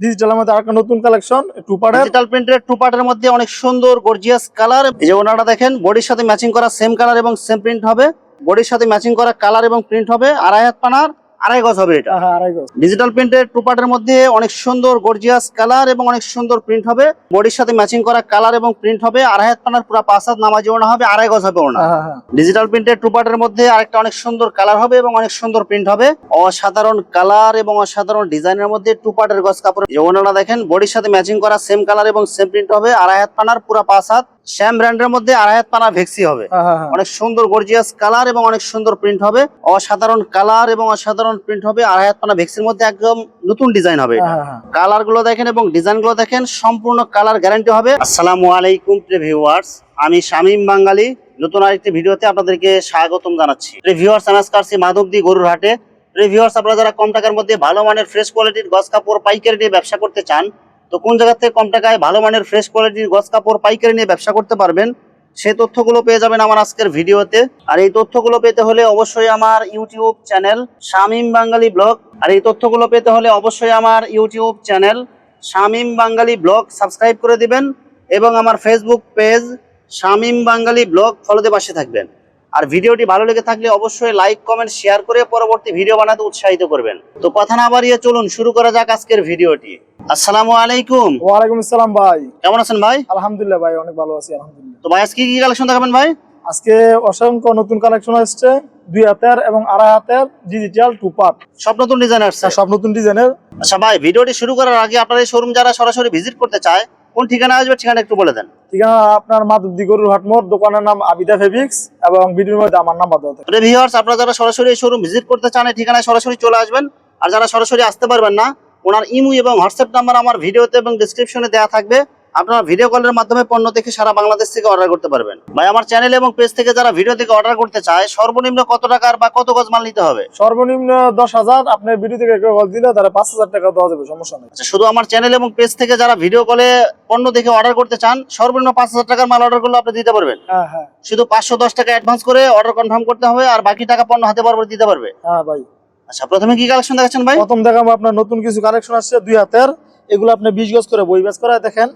ডিজিটালের মধ্যে আরেকটা নতুন কালেকশন টু পার্টের ডিজিটাল প্রিন্টের টু পার্টের মধ্যে অনেক সুন্দর গর্জিয়াস কালার যে ওনারা দেখেন বডির সাথে ম্যাচিং করা সেম কালার এবং সেম প্রিন্ট হবে। বডির সাথে ম্যাচিং করা কালার এবং প্রিন্ট হবে। আড়াই হাত পানার। আড়াই গজ হবে এটা। আড়াই গজ। ডিজিটাল প্রিন্টের টু পার্টের মধ্যে অনেক সুন্দর গর্জিয়াস কালার এবং অনেক সুন্দর প্রিন্ট হবে। বডির সাথে ম্যাচিং করা কালার এবং প্রিন্ট হবে। আড়াই হাত পানার পুরো পাঁচ হাত নামাজি ওনা হবে আড়াই গজ হবে ওনা ডিজিটাল প্রিন্টের টু পার্টের মধ্যে আরেকটা অনেক সুন্দর কালার হবে এবং অনেক সুন্দর প্রিন্ট হবে। অসাধারণ কালার এবং অসাধারণ ডিজাইনের মধ্যে টু পার্টের গজ কাপড়। যে ওনারা দেখেন বডির সাথে ম্যাচিং করা সেম কালার এবং সেম প্রিন্ট হবে। আড়াই হাত পানার পুরো পাঁচ হাত শ্যাম ব্র্যান্ডের মধ্যে আড়াই হাত পানা ভেক্সি হবে। অনেক সুন্দর গর্জিয়াস কালার এবং অনেক সুন্দর প্রিন্ট হবে। অসাধারণ কালার এবং অসাধারণ প্রিন্ট হবে আড়াই হাত পানা ভেক্সির মধ্যে একদম নতুন ডিজাইন হবে। এটা। হ্যাঁ হ্যাঁ। কালারগুলো দেখেন এবং ডিজাইনগুলো দেখেন সম্পূর্ণ কালার গ্যারান্টি হবে। আসসালামু আলাইকুম ভিউয়ার্স আমি শামীম বাঙালি। নতুন আরেকটি ভিডিওতে আপনাদেরকে স্বাগতম জানাচ্ছি। ভিউয়ার্স আসছি মাধবদী গরুর হাটে। ভিউয়ার্স আপনারা যারা কম টাকার মধ্যে ভালো মানের ফ্রেশ কোয়ালিটির গস কাপড় পাইকারি নিয়ে ব্যবসা করতে চান তো কোন জায়গা থেকে কম টাকায় ভালো মানের ফ্রেশ কোয়ালিটির গস কাপড় পাইকারি নিয়ে ব্যবসা করতে পারবেন? সেই তথ্যগুলো পেয়ে যাবেন আমার আজকের ভিডিওতে। আর এই তথ্যগুলো পেতে হলে অবশ্যই আমার YouTube channel Shamim Bangali blog. আর এই তথ্যগুলো পেতে হলে অবশ্যই আমার YouTube channel Shamim Bangali blog subscribe করে দিবেন এবং আমার Facebook page Shamim Bangali blog ফলোতে পাশে থাকবেন। আর ভিডিওটি ভালো লেগে থাকলে অবশ্যই লাইক কমেন্ট শেয়ার করে পরবর্তী ভিডিও বানাতে উৎসাহিত করবেন। তো কথা না বাড়িয়ে চলুন শুরু করা যাক আজকের ভিডিওটি। আসসালামু আলাইকুম। ওয়ালাইকুম আসসালাম ভাই। কেমন আছেন ভাই? আলহামদুলিল্লাহ ভাই অনেক ভালো আছি আলহামদুলিল্লাহ। তো ভাই আজকে কি কালেকশন দেখাবেন ভাই? আজকে অসংখ্য নতুন কালেকশন আসছে দুই হাতের এবং আড়াই হাতের ডিজিটাল টু পার্ট সব নতুন ডিজাইন আসছে? সব নতুন ডিজাইনের আচ্ছা ভাই ভিডিওটি শুরু করার আগে আপনার এই শোরুম যারা সরাসরি ভিজিট করতে চায় কোন ঠিকানা আসবে ঠিকানা একটু বলে দেন। ঠিকানা আপনার মাধবদী গরুর হাট মোড় দোকানের নাম আবিদা ফেব্রিক্স এবং ভিডিওর মধ্যে আমার নাম্বার দেওয়া থাকে। ভিউয়ার্স আপনারা যারা সরাসরি এই শোরুম ভিজিট করতে চান এই ঠিকানায় সরাসরি চলে আসবেন। আর যারা সরাসরি আসতে পারবেন না ওনার ইমু এবং হোয়াটসঅ্যাপ নাম্বার আমার ভিডিওতে এবং ডিসক্রিপশনে দেওয়া থাকবে। আপনারা ভিডিও কলের মাধ্যমে পণ্য দেখে সারা বাংলাদেশ থেকে অর্ডার করতে পারবেন। ভাই আমার চ্যানেল এবং পেজ থেকে যারা ভিডিও থেকে অর্ডার করতে চায় সর্বনিম্ন কত টাকার বা কত গজ মাল নিতে হবে? সর্বনিম্ন দশ হাজার আপনার ভিডিও থেকে কেউ কল দিলে তারা পাঁচ হাজার টাকা দেওয়া যাবে সমস্যা নেই। আচ্ছা শুধু আমার চ্যানেল এবং পেজ থেকে যারা ভিডিও কলে পণ্য দেখে অর্ডার করতে চান সর্বনিম্ন পাঁচ হাজার টাকার মাল অর্ডার করলে আপনি দিতে পারবেন। হ্যাঁ হ্যাঁ। শুধু পাঁচশো দশ টাকা অ্যাডভান্স করে অর্ডার কনফার্ম করতে হবে আর বাকি টাকা পণ্য হাতে বরাবর দিতে পারবে। হ্যাঁ ভাই। আচ্ছা প্রথমে কি কালেকশন দেখাচ্ছেন ভাই? প্রথম দেখাবো আপনার নতুন কিছু কালেকশন আসছে দুই হাতের এগুলো আপনি বিশ গজ করে বই বাজ করে দেখেন।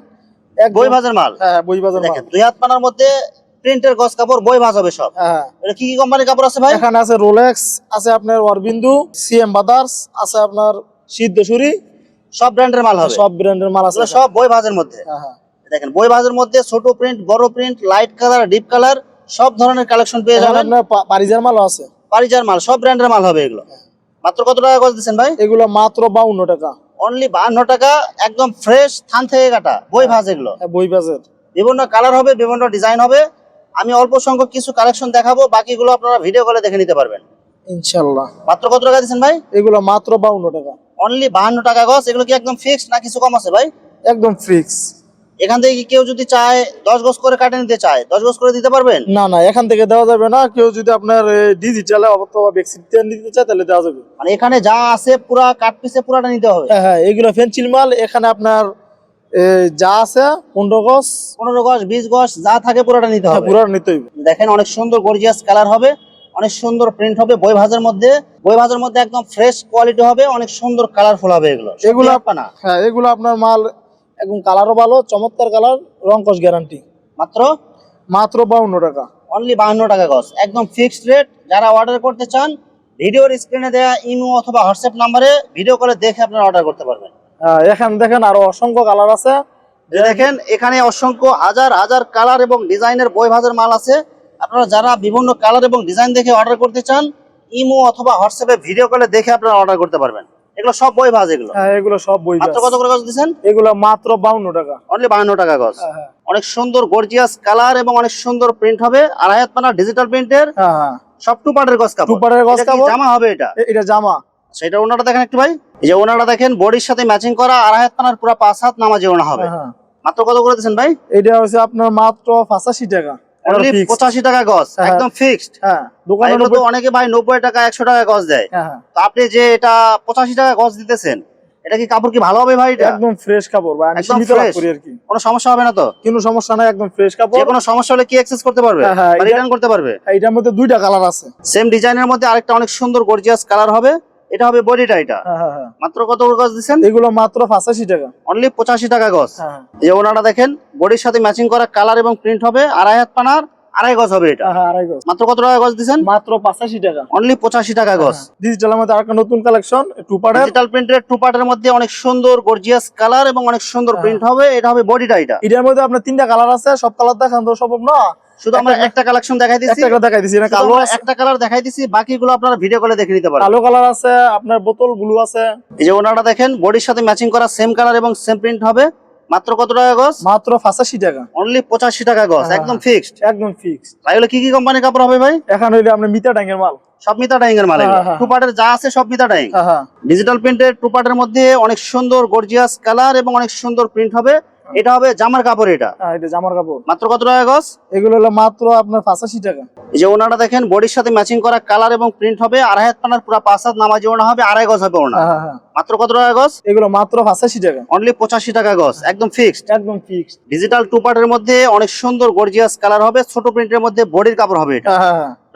বই ভাজের মাল? হ্যাঁ বই বাজার মাল। দুই হাত পানার মধ্যে প্রিন্টের গস কাপড় বই ভাজ হবে সব। হ্যাঁ। এটা কি কি কোম্পানির কাপড় আছে ভাই? এখানে আছে রোলেক্স আছে আপনার অরবিন্দু সিএম বাদার্স আছে আপনার সিদ্ধেশ্বরী। সব ব্র্যান্ডের মাল হবে। সব ব্র্যান্ডের মাল আছে সব বই ভাজের মধ্যে। হ্যাঁ হ্যাঁ। দেখেন বই ভাজের মধ্যে ছোট প্রিন্ট বড় print light colour deep colour সব ধরনের কালেকশন পেয়ে যাবেন। আপনার পারিজার মাল আছে। পারিজার মাল সব ব্র্যান্ডের মাল হবে এগুলো। মাত্র কত টাকা গজ দিচ্ছেন ভাই? এগুলো মাত্র বাউন্ন টাকা। অনলি বাহান্ন টাকা একদম ফ্রেশ থান থেকে কাটা বই ভাজ এগুলো। হ্যাঁ, বই ভাজের। বিভিন্ন কালার হবে বিভিন্ন ডিজাইন হবে। আমি অল্প সংখ্যক কিছু কালেকশন দেখাবো বাকিগুলো আপনারা ভিডিও কলে দেখে নিতে পারবেন। ইনশাল্লাহ। মাত্র কত টাকা দিচ্ছেন ভাই? এগুলো মাত্র বাউন্ন টাকা। অনলি বাহান্ন টাকা গছ এগুলো কি একদম ফিক্সড না কিছু কম আছে ভাই? একদম ফিক্স এখান থেকে কেউ যদি চায় দশ গজ করে কাটে নিতে চায় দশ গজ করে দিতে পারবেন? না না এখান থেকে দেওয়া যাবে না। কেউ যদি আপনার ডিজিটালে অথবা বেক্সিতে নিতে চায় তাহলে দেওয়া যাবে। মানে এখানে যা আছে পুরা কাট পিসে পুরাটা নিতে হবে? হ্যাঁ হ্যাঁ এগুলো ফেন্সিল মাল এখানে আপনার যা আছে পনেরো গজ। পনেরো গজ বিশ গজ যা থাকে পুরাটা নিতে হবে। পুরো নিতে হইবে দেখেন অনেক সুন্দর গর্জিয়াস কালার হবে। অনেক সুন্দর প্রিন্ট হবে বই ভাজের মধ্যে। বই ভাজের মধ্যে একদম ফ্রেশ কোয়ালিটি হবে অনেক সুন্দর কালারফুল হবে এগুলো। এগুলো পানা হ্যাঁ এগুলো আপনার মাল একদম কালারও ভালো চমৎকার কালার রং কস গ্যারান্টি মাত্র? মাত্র বাউন্ন টাকা। অনলি বাহান্ন টাকা গজ একদম ফিক্সড রেট যারা অর্ডার করতে চান ভিডিওর স্ক্রিনে দেওয়া ইমো অথবা হোয়াটসঅ্যাপ নাম্বারে ভিডিও কলে দেখে আপনারা অর্ডার করতে পারবেন। এখানে দেখেন আরও অসংখ্য কালার আছে। দেখেন এখানে অসংখ্য হাজার হাজার কালার এবং ডিজাইনের বই ভাজার মাল আছে। আপনারা যারা বিভিন্ন কালার এবং ডিজাইন দেখে অর্ডার করতে চান ইমো অথবা হোয়াটসঅ্যাপে ভিডিও কলে দেখে আপনারা অর্ডার করতে পারবেন। এগুলো সব বই ভাজ এগুলো? হ্যাঁ এগুলো সব বই মাত্র কত করে গজ দিচ্ছেন? এগুলো মাত্র বাউন্ন টাকা। অনলি বাহান্ন টাকা গজ হ্যাঁ হ্যাঁ। অনেক সুন্দর গর্জিয়াস কালার এবং অনেক সুন্দর প্রিন্ট হবে। আড়াই হাত পানা ডিজিটাল প্রিন্টের হ্যাঁ হ্যাঁ। সব টু পার্টের গজ কাপড় টু পার্টের গজ কাপড়? জামা হবে এটা? এটা জামা। সেটা ওনাটা দেখেন একটু ভাই। এই যে ওনাটা দেখেন বডির সাথে ম্যাচিং করা আড়াই হাত পানার পুরো পাঁচ হাত নামাজে ওনা হবে। মাত্র কত করে দিচ্ছেন ভাই? এটা হচ্ছে আপনার মাত্র পঁচাশি টাকা। পঁচাশি টাকা গজ হ্যাঁ। একদম ফিক্সড হ্যাঁ দোকানে অনেকে ভাই নব্বই টাকা একশো টাকা গজ দেয়। হ্যাঁ হ্যাঁ। তো আপনি যে এটা পঁচাশি টাকা গজ দিতেছেন এটা কি কাপড় কি ভালো হবে ভাই এটা? একদম ফ্রেশ কাপড় ভাই আমি সীমিত লাভ করি আর কি। কোনো সমস্যা হবে না তো? কোনো সমস্যা নাই একদম ফ্রেশ কাপড়। যে কোনো সমস্যা হলে কি এক্সেস করতে পারবে? হ্যাঁ, হ্যাঁ, রিটার্ন করতে পারবে? এটার মধ্যে দুইটা কালার আছে। সেম ডিজাইনের মধ্যে আরেকটা অনেক সুন্দর গর্জিয়াস কালার হবে। এটা হবে বডিটা এটা। হ্যাঁ হ্যাঁ হ্যাঁ। মাত্র কত গজ দিচ্ছেন? এগুলো মাত্র পাঁচাশি টাকা। অনলি পঁচাশি টাকা গজ। হ্যাঁ। এই ওনাটা দেখেন বডির সাথে ম্যাচিং করা কালার এবং প্রিন্ট হবে আড়াই হাত পানার আড়াই গজ হবে এটা। আড়াই গজ। মাত্র কত টাকা গজ দিচ্ছেন? মাত্র পাঁচাশি টাকা। অনলি পঁচাশি টাকা গজ। ডিজিটালের মধ্যে আরেকটা নতুন কালেকশন টু পার্টের ডিজিটাল প্রিন্টের টু পার্টের মধ্যে অনেক সুন্দর গর্জিয়াস কালার এবং অনেক সুন্দর প্রিন্ট হবে। এটা হবে বডিটা এটা। এটার মধ্যে আপনার তিনটা কালার আছে সব কালার দেখান তো সম্ভব না? শুধু আমরা একটা- কালেকশন দেখাই দিচ্ছি একটা দেখাই দিছি শুধু কালো একটা কালার দেখাই দিচ্ছি বাকিগুলো আপনারা ভিডিও কলে দেখে নিতে পারেন কালো কালার আছে আপনার বোতল ব্লু আছে। এই যে ওনাটা দেখেন বডির সাথে ম্যাচিং করা সেম কালার এবং সেম প্রিন্ট হবে। মাত্র কত টাকা গজ? মাত্র পাঁচাশি টাকা। অনলি পঁচাশি টাকা গজ হ্যাঁ। একদম ফিক্সড একদম ফিক্স তাহলে কি কি কোম্পানির কাপড় হবে ভাই? এখন হইলে আপনার মিতা ট্যাঙ্গের মাল। সব মিতা ডাইং এর মাল হ্যাঁ, হ্যাঁ। টু পার্টের যা আছে সব মিতা হ্যাঁ হ্যাঁ। ডিজিটাল প্রিন্টের টু পার্টের মধ্যে অনেক সুন্দর গর্জিয়াস কালার এবং অনেক সুন্দর প্রিন্ট হবে। এটা হবে জামার কাপড় এটা। হ্যাঁ, এটা জামার কাপড়। মাত্র কত টাকা গজ? এগুলো হলো মাত্র আপনার পাঁচাশি টাকা। এই যে ওনাটা দেখেন বডির সাথে ম্যাচিং করা কালার এবং প্রিন্ট হবে আড়াই হাত পানার পুরো পাঁচ হাত নামাজি ওনা হবে আড়াই গজ হবে ওনা। হ্যাঁ হ্যাঁ মাত্র কত টাকা গজ? এগুলো মাত্র পাঁচাশি টাকা। অনলি পঁচাশি টাকা গজ একদম ফিক্সড একদম ফিক্সড ডিজিটাল টু পার্টের মধ্যে অনেক সুন্দর গর্জিয়াস কালার হবে ছোট প্রিন্টের মধ্যে বডির কাপড় হবে এটা।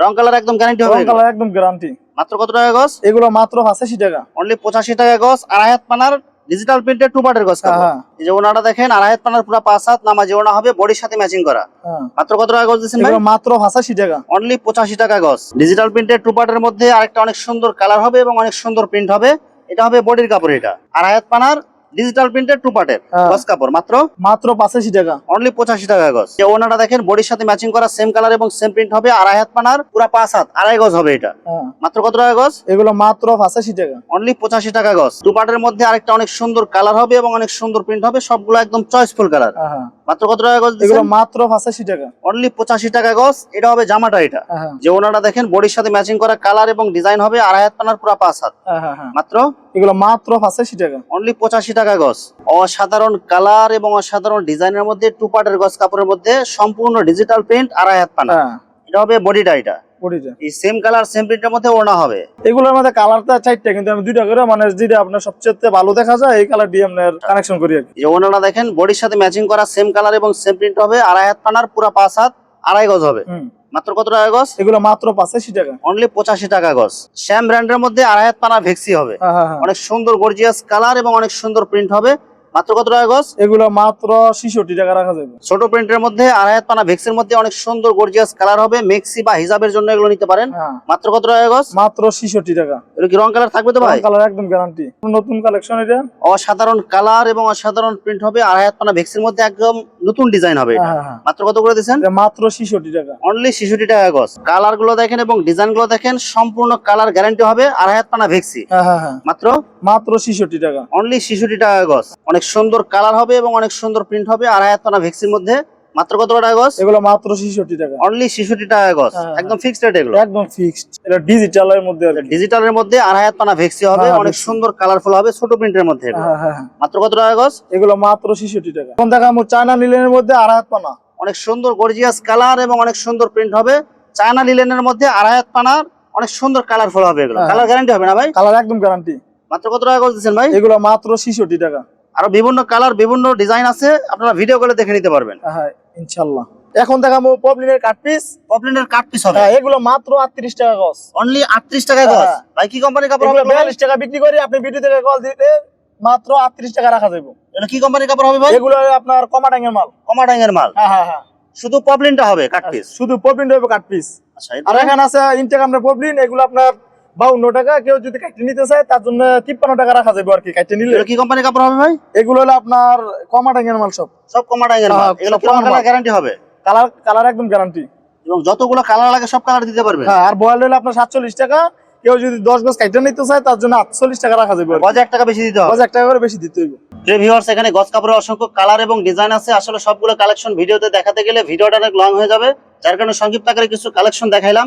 রং কালার একদম গ্যারান্টি হবে রং কালার একদম গ্যারান্টি মাত্র কত টাকা গজ? এগুলো মাত্র পাঁচাশি টাকা। অনলি পঁচাশি টাকা গজ আড়াই হাত পানার ডিজিটাল প্রিন্টের টু পার্টের গছ হ্যাঁ হ্যাঁ। এই যে ওনাটা দেখেন আড়াই হাত পানার পুরো পাঁচ হাত নামাজি ওনা হবে বডির সাথে ম্যাচিং করা। হ্যাঁ। মাত্র কত টাকা গজ দিচ্ছেন ভাই? মাত্র পাঁচাশি টাকা। অনলি পঁচাশি টাকা গজ ডিজিটাল প্রিন্টের টু পার্টের মধ্যে আরেকটা অনেক সুন্দর কালার হবে এবং অনেক সুন্দর প্রিন্ট হবে। এটা হবে বডির কাপড় এটা। আড়াই হাত পানার ডিজিটাল প্রিন্টের টু পার্টের গস কাপড় মাত্র? মাত্র পঁচাশি টাকা। অনলি পঁচাশি টাকা গজ যে ওনাটা দেখেন বডির সাথে ম্যাচিং করা সেম কালার এবং সেম প্রিন্ট হবে আড়াই হাত পানার পুরো পাঁচ হাত আড়াই গজ হবে এটা। হ্যাঁ। মাত্র কত টাকা গজ এগুলো মাত্র পঁচাশি টাকা। অনলি পঁচাশি টাকা গজ টু পার্টের মধ্যে আরেকটা অনেক সুন্দর কালার হবে এবং অনেক সুন্দর প্রিন্ট হবে সবগুলো একদম চয়েসফুল কালার হ্যাঁ হ্যাঁ। মাত্র কত টাকা গজ এগুলো মাত্র পাঁচাশি টাকা। অনলি পঁচাশি টাকা গজ এটা হবে জামাটা এটা। হ্যাঁ হ্যাঁ। যে ওনাটা দেখেন বডির সাথে ম্যাচিং করা কালার এবং ডিজাইন হবে আড়াই হাত পানার পুরা পাঁচ হাত। হ্যাঁ মাত্র? এগুলো মাত্র পাঁচাশি টাকা। অনলি পঁচাশি টাকা গজ। অসাধারণ কালার এবং অসাধারণ ডিজাইনের মধ্যে টু পার্টের গজ কাপড়ের মধ্যে সম্পূর্ণ ডিজিটাল প্রিন্ট আড়াই হাত পানা। এটা হবে বডিটা এটা। বডিটা এই সেম কালার সেম প্রিন্টের মধ্যে ওড়না হবে। এগুলোর মধ্যে কালারটা চারটা কিন্তু আমি দুইটা করে মানে যেটা আপনার সবচেয়ে ভালো দেখা যায় এই কালার দিয়ে আপনার কানেকশন করি আর যে দেখেন বডির সাথে ম্যাচিং করা সেম কালার এবং সেম প্রিন্ট হবে আড়াই হাত পানার পুরা পাঁচ হাত আড়াই গজ হবে। মাত্র কত টাকা গজ? এগুলো মাত্র পাঁচাশি টাকা। অনলি পঁচাশি টাকা গজ। শ্যাম ব্র্যান্ডের মধ্যে আড়াই হাত পানা ভেক্সি হবে। হ্যাঁ হ্যাঁ হ্যাঁ। অনেক সুন্দর গর্জিয়াস কালার এবং অনেক সুন্দর প্রিন্ট হবে। মাত্র কত টাকা গজ এগুলো মাত্র ছিষট্টি টাকা রাখা যাবে। ছোট প্রিন্টের মধ্যে পানা ভেক্সির মধ্যে অনেক সুন্দর গর্জিয়াস কালার হবে। মেক্সি বা হিজাবের জন্য এগুলো নিতে পারেন। হ্যাঁ। মাত্র কত টাকা গজ মাত্র ছিষট্টি টাকা। এগুলো কি রং কালার থাকবে তো ভাই? কালার একদম গ্যারান্টি নতুন কালেকশন এটা। অসাধারণ কালার এবং অসাধারণ প্রিন্ট হবে। আড়াই পানা ভেক্সির মধ্যে একদম নতুন ডিজাইন হবে এটা। হ্যাঁ হ্যাঁ। মাত্র কত করে দিচ্ছেন মাত্র ছিষট্টি টাকা। অনলি শিশুটি টাকা গজ কালারগুলো দেখেন এবং ডিজাইনগুলো দেখেন সম্পূর্ণ কালার গ্যারান্টি হবে। আড়াই হাত পানা ভেক্সি মাত্র? মাত্র ছিষট্টি টাকা। অনলি শিশুটি টাকা গজ অনেক সুন্দর কালার হবে এবং অনেক সুন্দর প্রিন্ট হবে। আড়াই পানা ভেক্সির মধ্যে মাত্র কত টাকা গজ? এগুলো মাত্র ছিষট্টি টাকা। অনলি শিশুটি টাকা গজ। হ্যাঁ, একদম ফিক্সড রেট এগুলো। একদম ফিক্সড এটা ডিজিটালের মধ্যে আর কি। ডিজিটালের মধ্যে আড়াই হাত পানা ভেক্সি হবে হ্যাঁ, অনেক সুন্দর কালারফুল হবে ছোট প্রিন্টের মধ্যে। হ্যাঁ হ্যাঁ হ্যাঁ। মাত্র কত টাকা গজ? এগুলো মাত্র ছিষট্টি টাকা। এখন দেখা চায়না নিলেনের মধ্যে আড়াই হাত পানা অনেক সুন্দর গর্জিয়াস কালার এবং অনেক সুন্দর প্রিন্ট হবে। চায়না লিলেনের মধ্যে আড়াই হাত পানার অনেক সুন্দর কালারফুল হবে এগুলো। হ্যাঁ। কালার গ্যারান্টি হবে না ভাই? কালার একদম গ্যারান্টি মাত্র কত টাকা গজ দিচ্ছেন ভাই? এগুলো মাত্র ছিষট্টি টাকা। আরও বিভিন্ন কালার বিভিন্ন ডিজাইন আছে আপনারা ভিডিও করে দেখে নিতে পারবেন। হ্যাঁ ইনশাল্লাহ এখন দেখাবো পপলিনের কাট পিস। পপলিনের কাট পিস হবে? হ্যাঁ এগুলো মাত্র আটত্রিশ টাকা গজ। অনলি আটত্রিশ টাকায় গজ? হ্যাঁ। ভাই কি কোম্পানির কাপড় হবে এগুলো বিয়াল্লিশ টাকা বিক্রি করি আপনি ভিডিও থেকে কল দিতে মাত্র আটত্রিশ টাকা রাখা যাবে এটা কি কোম্পানির কাপড় হবে ভাই? এগুলো আপনার কমাটাঙ্গের মাল। কমাডাং এর মাল? হ্যাঁ হ্যাঁ হ্যাঁ। শুধু পপলিনটা হবে কাট পিস শুধু পপলিন হবে কাট পিস আচ্ছা আর এখানে আছে ইনটেক আপনার পপলিন এগুলো আপনার বাউন্ন টাকা কেউ যদি কাটতে নিতে চায় তার জন্য তিপ্পান্ন টাকা রাখা যাবে আর কি কাটতে নিলে। কি কোম্পানির কাপড় হবে ভাই? এগুলো হলো আপনার কমাটাঙ্গের মাল সব। সব এর মাল। এগুলো গ্যারান্টি হবে? কালার কালার একদম গ্যারান্টি এবং যতগুলো কালার লাগে সব কালার দিতে পারবে? হ্যাঁ আর বয়েল হলে আপনার সাতচল্লিশ টাকা কেউ যদি দশ গজ কাইটে নিতে চায় তার জন্য আটচল্লিশ টাকা রাখা যাবে এক টাকা বেশি দিতে হবে। টাকা করে বেশি দিতে হইব। ভিউয়ার্স এখানে গজ কাপড়ের অসংখ্য কালার এবং ডিজাইন আছে। আসলে সবগুলো কালেকশন ভিডিওতে দেখাতে গেলে ভিডিওটা অনেক লং হয়ে যাবে। যার কারণে সংক্ষিপ্ত আকারে কিছু কালেকশন দেখাইলাম।